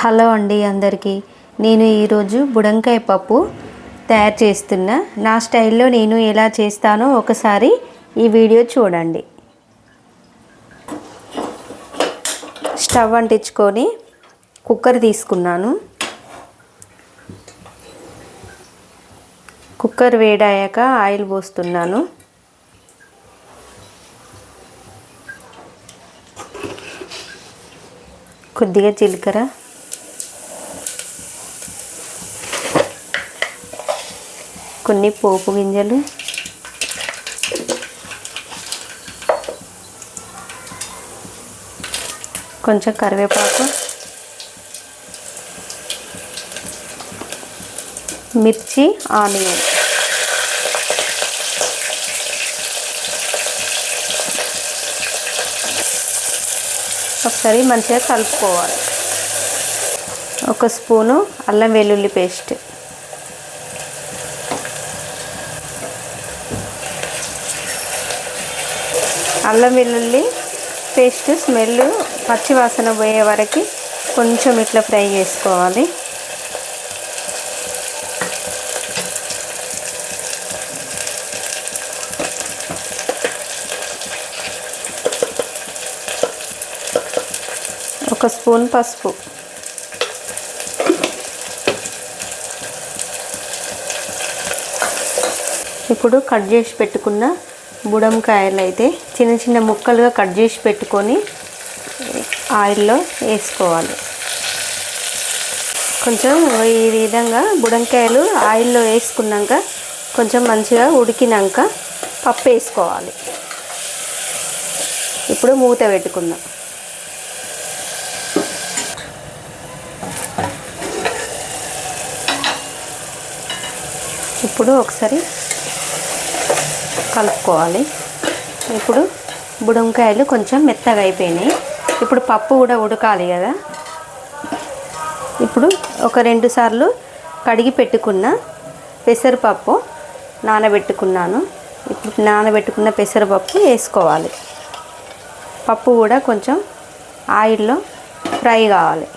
Hello అండి అందరికీ. నేను ఈరోజు బుడంకాయ పప్పు తయారు చేస్తున్నా నా స్టైల్లో నేను ఎలా చేస్తానో ఒకసారి ఈ వీడియో చూడండి. స్టవ్ అంటించుకొని కుక్కర్ తీసుకున్నాను. కుక్కర్ వేడాయాక ఆయిల్ పోస్తున్నాను. కొద్దిగా జీలకర్ర కొన్ని పోపు గింజలు. కొంచెం కరివేపాకు. మిర్చి ఆనియన్. ఒకసారి మంచిగా కలుపుకోవాలి. ఒక స్పూను అల్లం వెల్లుల్లి పేస్ట్. అల్లం వెల్లుల్లి పేస్ట్ స్మెల్ పచ్చి వాసన పోయే వరకు కొంచెం ఇట్లా ఫ్రై చేసుకోవాలి. ఒక స్పూన్ పసుపు. ఇప్పుడు కట్ చేసి పెట్టుకున్న బుడంకాయలు అయితే చిన్న చిన్న ముక్కలుగా కట్ చేసి పెట్టుకొని ఆయిల్లో వేసుకోవాలి. కొంచెం ఈ విధంగా బుడంకాయలు ఆయిల్లో వేసుకున్నాక కొంచెం మంచిగా ఉడికినాక పప్పు వేసుకోవాలి. ఇప్పుడు మూత పెట్టుకుందాం. ఇప్పుడు ఒకసారి కలుపుకోవాలి. ఇప్పుడు బుడంకాయలు కొంచెం మెత్తగా అయిపోయినాయి. ఇప్పుడు పప్పు కూడా ఉడకాలి కదా. ఇప్పుడు ఒక రెండు సార్లు కడిగి పెట్టుకున్న పెసరపప్పు నానబెట్టుకున్నాను. ఇప్పుడు నానబెట్టుకున్న పెసరపప్పు వేసుకోవాలి. పప్పు కూడా కొంచెం ఆయిల్లో ఫ్రై కావాలి.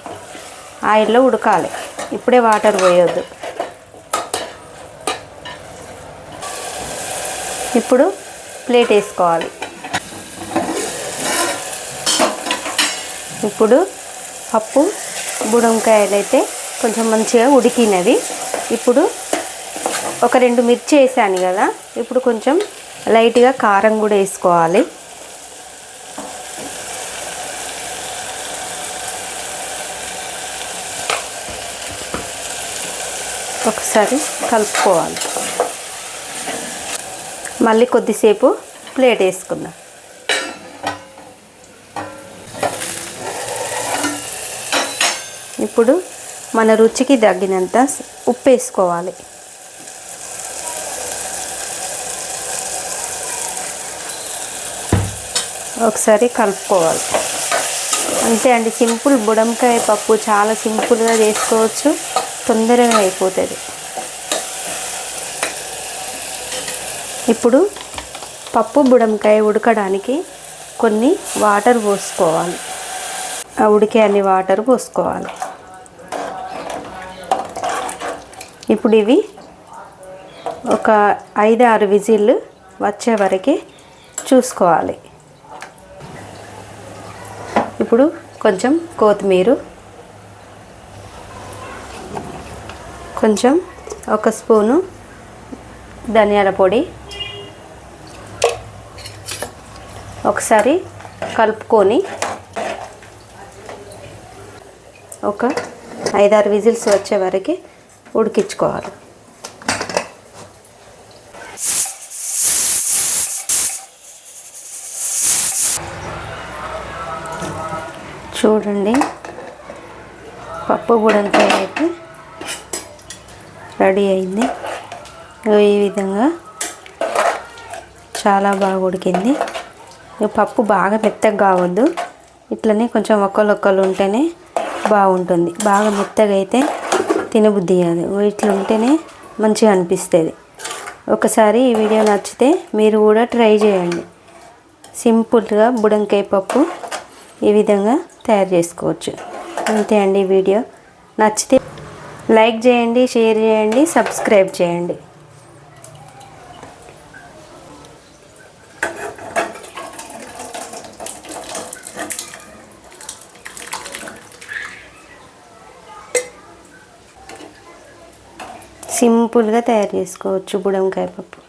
ఆయిల్లో ఉడకాలి. ఇప్పుడే వాటర్ పోయొద్దు. ఇప్పుడు ప్లేట్ వేసుకోవాలి. ఇప్పుడు పప్పు బుడంకాయలు అయితే కొంచెం మంచిగా ఉడికినవి. ఇప్పుడు ఒక రెండు మిర్చి వేసాను కదా ఇప్పుడు కొంచెం లైట్గా కారం కూడా వేసుకోవాలి. ఒకసారి కలుపుకోవాలి. మళ్ళీ కొద్దిసేపు ప్లేట్ వేసుకుందాం. ఇప్పుడు మన రుచికి తగ్గినంత ఉప్పు వేసుకోవాలి. ఒకసారి కలుపుకోవాలి. అంతే అండి సింపుల్ బుడంకాయ పప్పు చాలా సింపుల్గా చేసుకోవచ్చు తొందరగా అయిపోతుంది. ఇప్పుడు పప్పు బుడంకాయ ఉడకడానికి కొన్ని వాటర్ పోసుకోవాలి. ఆ ఉడికే అన్ని వాటర్ పోసుకోవాలి. ఇప్పుడు ఇవి ఒక ఐదు ఆరు విజిల్లు వచ్చే వరకు చూసుకోవాలి. ఇప్పుడు కొంచెం కొత్తిమీర కొంచెం ఒక స్పూను ధనియాల పొడి ఒకసారి కలుపుకొని ఒక ఐదారు విజిల్స్ వచ్చే వరకు ఉడికించుకోవాలి. చూడండి. పప్పు గుడంకాయ అయితే రెడీ అయింది. ఈ విధంగా చాలా బాగా ఉడికింది. పప్పు బాగా మెత్తగా కావద్దు. ఇట్లనే కొంచెం ఒక్కళ్ళు ఉంటేనే బాగుంటుంది. బాగా మెత్తగా అయితే తినబుద్ధి కాదు. ఇట్లా ఉంటేనే మంచిగా అనిపిస్తుంది. ఒకసారి ఈ వీడియో నచ్చితే మీరు కూడా ట్రై చేయండి. సింపుల్గా బుడంకాయ పప్పు ఈ విధంగా తయారు చేసుకోవచ్చు. అంతే అండి ఈ వీడియో. నచ్చితే లైక్ చేయండి షేర్ చేయండి సబ్స్క్రైబ్ చేయండి. సింపుల్గా తయారు చేసుకోవచ్చు బుడంకాయ పప్పు.